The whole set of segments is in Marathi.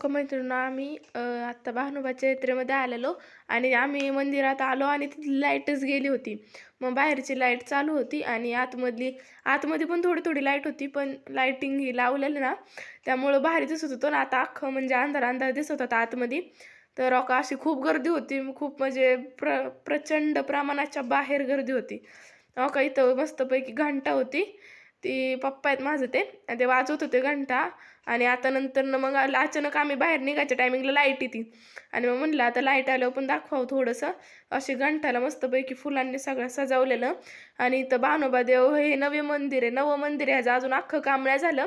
का मैत्रिणी आम्ही आत्ता भानुबाच्या यात्रेमध्ये आलेलो आणि आम्ही मंदिरात आलो आणि तिथली लाईटच गेली होती. मग बाहेरची लाइट चालू होती आणि आतमधली आतमध्ये पण थोडी थोडी लाइट होती पण लाईटिंग ही लावलेली ना त्यामुळं भारी दिसत होतं ना. आता अख्खं म्हणजे अंधार अंधार दिसत होता आतमध्ये. तर अका अशी खूप गर्दी होती खूप म्हणजे प्र प्रचंड प्रमाणाच्या बाहेर गर्दी होती. अका इथं मस्तपैकी घंटा होती. ती पप्पा आहेत माझं ते आणि ते वाजवत होते घंटा. आणि आता नंतर मग अचानक आम्ही बाहेर निघायच्या टायमिंगला लाइट येते. आणि मग म्हणलं आता लाइट आल्यावर पण दाखवावं थोडंसं. अशी घंटाला मस्तपैकी फुलांनी सगळं सजवलेलं. आणि इथं बानोबा देव हे नवे मंदिर आहे. नवं मंदिर आहे. ह्याचं अजून अख्खं काम नाही झालं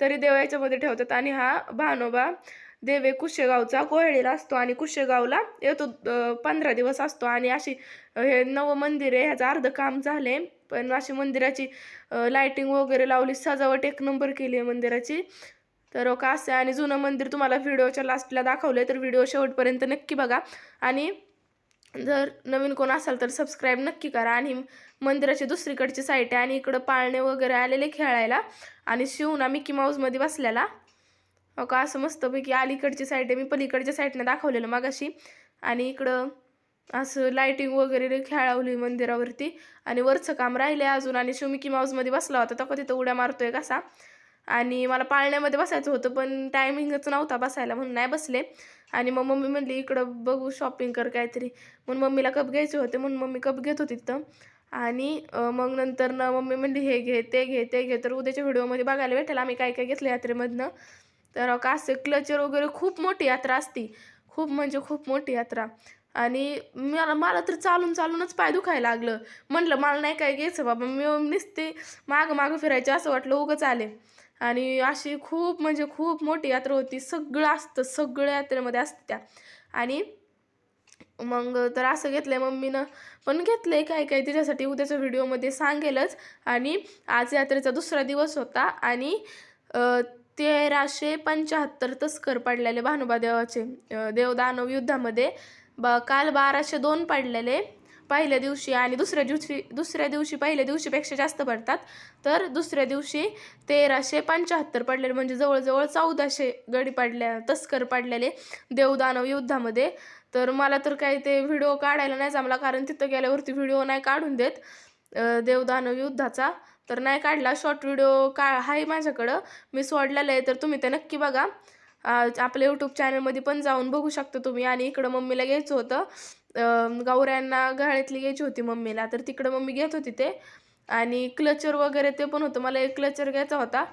तरी देव याच्यामध्ये ठेवतात. आणि हा भानोबा देवे कुशेगावचा. कोहळीला असतो आणि कुशेगावला येतो पंधरा दिवस असतो. आणि अशी हे नवं मंदिर आहे. ह्याचं अर्ध काम झालं आहे पण अशी मंदिराची लायटिंग वगैरे लावली सजावट एक नंबर केली आहे मंदिराची. तर का असं आहे. आणि जुनं मंदिर तुम्हाला व्हिडिओच्या लास्टला दाखवलं तर व्हिडिओ शेवटपर्यंत नक्की बघा. आणि जर नवीन कोण असाल तर सबस्क्राईब नक्की करा. आणि मंदिराची दुसरीकडची साईट आहे आणि इकडं पाळणे वगैरे आलेले खेळायला. आणि शिवना मिकी माऊसमध्ये बसलेला. हो का असं मस्तपैकी अलीकडची साईड आहे. मी पलीकडच्या साईटनं दाखवलेलं मागाशी. आणि इकडं असं लायटिंग वगैरे खेळावली मंदिरावरती. आणि वरचं काम राहिले अजून. आणि शिवमिकी माऊसमध्ये बसला होता. तो तिथं उड्या मारतोय कसा. आणि मला पाळण्यामध्ये बसायचं होतं पण टायमिंगच नव्हता बसायला म्हणून नाही बसले. आणि मग मम्मी म्हणली इकडं बघू शॉपिंग कर काहीतरी. म्हणून मम्मीला कप घ्यायचे होते. म्हणून मम्मी कप घेत होती तिथं. आणि मग नंतर ना मम्मी म्हणली हे घे ते घे ते घे. तर उद्याच्या व्हिडिओमध्ये बघायला भेटेल आम्ही काय काय घेतलं यात्रेमधनं. तर का असं क्लचर वगैरे खूप मोठी यात्रा असती. खूप म्हणजे खूप मोठी यात्रा. आणि मला मला तर चालून चालूनच पाय दुखायला लागलं. म्हणलं मला नाही काय घ्यायचं बाबा मी नुसते मागं मागं फिरायचे असं वाटलं उगंच आले. आणि अशी खूप म्हणजे खूप मोठी यात्रा होती. सगळं असतं सगळं यात्रेमध्ये असतं त्या आणि मग तर असं घेतलं आहे मम्मीनं. पण घेतलं आहे काय काय तिच्यासाठी उद्याच्या व्हिडिओमध्ये सांगेलच. आणि आज यात्रेचा दुसरा दिवस होता आणि तेराशे पंच्याहत्तर तस्कर पडलेले भानुबा देवाचे देवदानव युद्धामध्ये ब काल बाराशे दोन पडलेले पहिल्या दिवशी आणि दुसऱ्या दिवशी दुसऱ्या दिवशी पहिल्या दिवशीपेक्षा जास्त पडतात. तर दुसऱ्या दिवशी तेराशे पंच्याहत्तर पडलेले म्हणजे जवळजवळ चौदाशे गडी पडल्या तस्कर पडलेले देवदानव युद्धामध्ये. तर मला तर काही ते व्हिडिओ काढायला नाही जमला कारण तिथं गेल्यावरती व्हिडिओ नाही काढून देत देवदानव युद्धाचा. तर नाही काढला शॉर्ट व्हिडिओ का आहे माझ्याकडं. मी सोडलेलं आहे तर तुम्ही ते नक्की बघा. आपल्या यूट्यूब चॅनलमध्ये पण जाऊन बघू शकता तुम्ही. आणि इकडं मम्मीला घ्यायचं होतं. गौऱ्यांना गळ्यातली घ्यायची होती मम्मीला. तर तिकडं मम्मी घेत होती ते. आणि क्लचर वगैरे ते पण होतं. मला एक क्लचर घ्यायचा होता.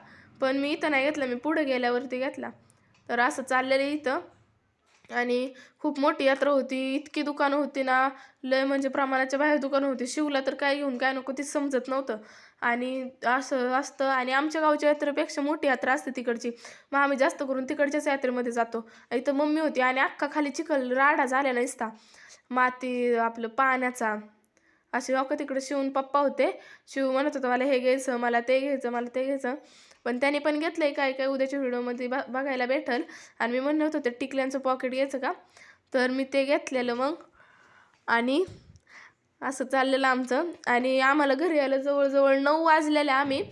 पण मी इथं नाही घेतला. मी पुढं गेल्यावरती घेतला. तर असं चाललेलं आहे इथं. आणि खूप मोठी यात्रा होती. इतकी दुकानं होती ना लय म्हणजे प्रमाणाच्या बाहेर दुकानं होती. शिवला तर काय घेऊन काय नको ते समजत नव्हतं. आणि असं असतं. आणि आमच्या गावच्या यात्रेपेक्षा मोठी यात्रा असते तिकडची. मग आम्ही जास्त करून तिकडच्याच यात्रेमध्ये जातो. इथं मम्मी होती आणि अख्खा खाली चिखल राडा झालेला नसता माती आपलं पाण्याचा. असे लोक तिकडे शिवून पप्पा होते. शिव म्हणत होता मला हे घ्यायचं मला ते घ्यायचं मला ते घ्यायचं. पण त्याने पण घेतलं आहे काय काय उद्याच्या व्हिडिओमध्ये बा बघायला भेटल. आणि मी म्हणत होते टिकल्यांचं पॉकेट घ्यायचं का? तर मी ते घेतलेलं मग. आणि असं चाललेलं आमचं. आणि आम्हाला घरी यायला जवळजवळ नऊ वाजलेले आम्ही.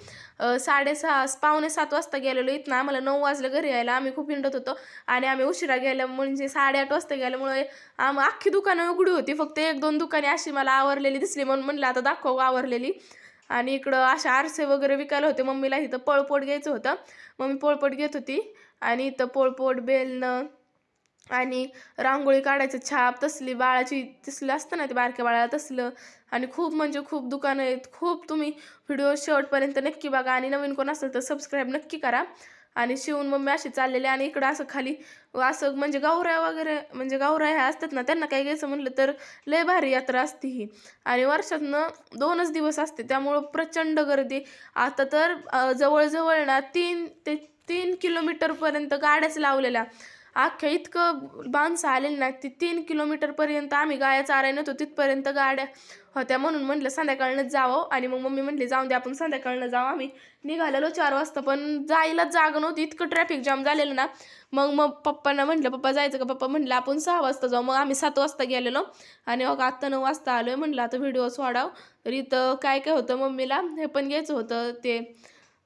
साडेसहा पावणे सात वाजता गेलेलो इथनं. आम्हाला नऊ वाजलं घरी यायला. आम्ही खूप हिंडत होतो. आणि आम्ही उशिरा गेल्या म्हणजे साडेआठ वाजता गेल्यामुळे आम अख्खी दुकानं उघडी होती. फक्त एक दोन दुकाने अशी मला आवरलेली दिसली म्हणून म्हणलं आता दाखव आवरलेली. आणि इकडं अशा आरसे वगैरे विकायला होते. मम्मीला इथं पळपोट घ्यायचं होतं. मम्मी पळपोट घेत होती. आणि इथं पळपोट बेलणं आणि रांगोळी काढायचं छाप तसली बाळाची तसलं असतं ना ते बारक्या बाळाला तसलं. आणि खूप म्हणजे खूप दुकानं आहेत. खूप तुम्ही व्हिडिओ शेवटपर्यंत नक्की बघा. आणि नवीन कोण असेल तर सबस्क्राईब नक्की करा. आणि शिवून मम्मी असे चाललेले आणि इकडं असं खाली असं म्हणजे गावऱ्या वगैरे म्हणजे गावऱ्या ह्या असतात ना त्यांना काही घ्यायचं म्हणलं तर लय भारी यात्रा असते ही. आणि वर्षातनं दोनच दिवस असते त्यामुळं प्रचंड गर्दी. आता तर जवळजवळ ना तीन ते तीन किलोमीटरपर्यंत गाड्याच लावलेल्या. अख्ख्या इतकं माणसं आलेली ना ती तीन किलोमीटरपर्यंत आम्ही गाया चाराय नव्हतो तिथपर्यंत गाड्या होत्या. म्हणून म्हटलं संध्याकाळनं जावं. आणि मग मम्मी म्हटली जाऊन दे आपण संध्याकाळनं जाऊ. आम्ही निघालेलो चार वाजता पण जायलाच जागा नव्हती. इतकं ट्रॅफिक जाम झालेलं ना. मग मग पप्पांना म्हटलं पप्पा जायचं का? पप्पा म्हटलं आपण सहा वाजता जाऊ. मग आम्ही सात वाजता गेलेलो. आणि मग आत्ता नऊ वाजता आलो आहे म्हटलं आता व्हिडिओ सोडाव. तर इथं काय काय होतं मम्मीला हे पण घ्यायचं होतं ते.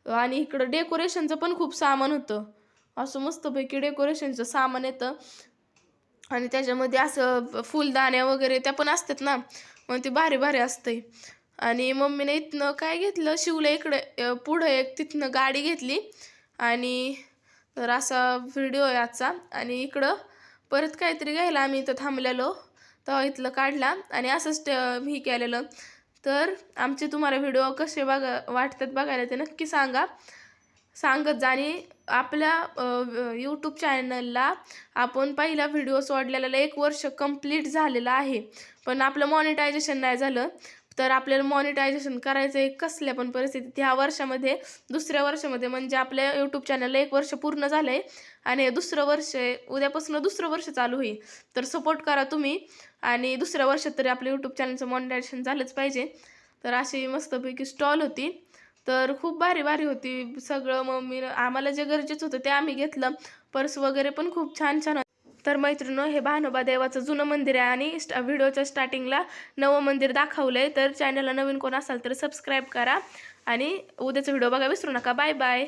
आणि इकडं डेकोरेशनचं पण खूप सामान होतं. असं मस्तपैकी डेकोरेशनचं सामान येतं. आणि त्याच्यामध्ये असं फुलदाण्या वगैरे त्या पण असतात ना. मग ते भारी भारी असतंय. आणि मम्मीने इथनं काय घेतलं? शिवला इकडे पुढं एक तिथनं गाडी घेतली. आणि तर असा व्हिडिओ आहे आजचा. आणि इकडं परत काहीतरी घ्यायला आम्ही इथं थांबलेलो. तेव्हा इथलं काढला. आणि असंच हे केलेलं. तर आमचे तुम्हाला व्हिडिओ कसे बघा वाटतात बघायला ते नक्की सांगा. सांगत जा. आणि आपल्या यूट्यूब चॅनलला आपण पहिला व्हिडिओ सोडलेला एक वर्ष कंप्लीट झालेलं आहे. पण आपलं मॉनिटायझेशन नाही झालं. तर आपल्याला मॉनिटायझेशन करायचं आहे कसल्या पण परिस्थितीत. ह्या वर्षामध्ये दुसऱ्या वर्षामध्ये म्हणजे आपल्या यूट्यूब चॅनलला एक वर्ष पूर्ण झालं आहे आणि दुसरं वर्ष उद्यापासून दुसरं वर्ष चालू होईल. तर सपोर्ट करा तुम्ही. आणि दुसऱ्या वर्षात तरी आपलं यूट्यूब चॅनलचं मॉनिटायझेशन झालंच पाहिजे. तर अशी मस्तपैकी स्टॉल होती. तर खूप भारी भारी होती सगळं. मम्मी आम्हाला जे गरजेचं होतं ते आम्ही घेतलं. पर्स वगैरे पण खूप छान छान तर मैत्रिणी हे भानोबा देवाचं जुनं मंदिर आहे आणि स्टा व्हिडिओच्या स्टार्टिंगला नवं मंदिर दाखवलं आहे तर चॅनलला नवीन कोण असाल तर सबस्क्राईब करा आणि उद्याचा व्हिडिओ बघा विसरू नका. Bye bye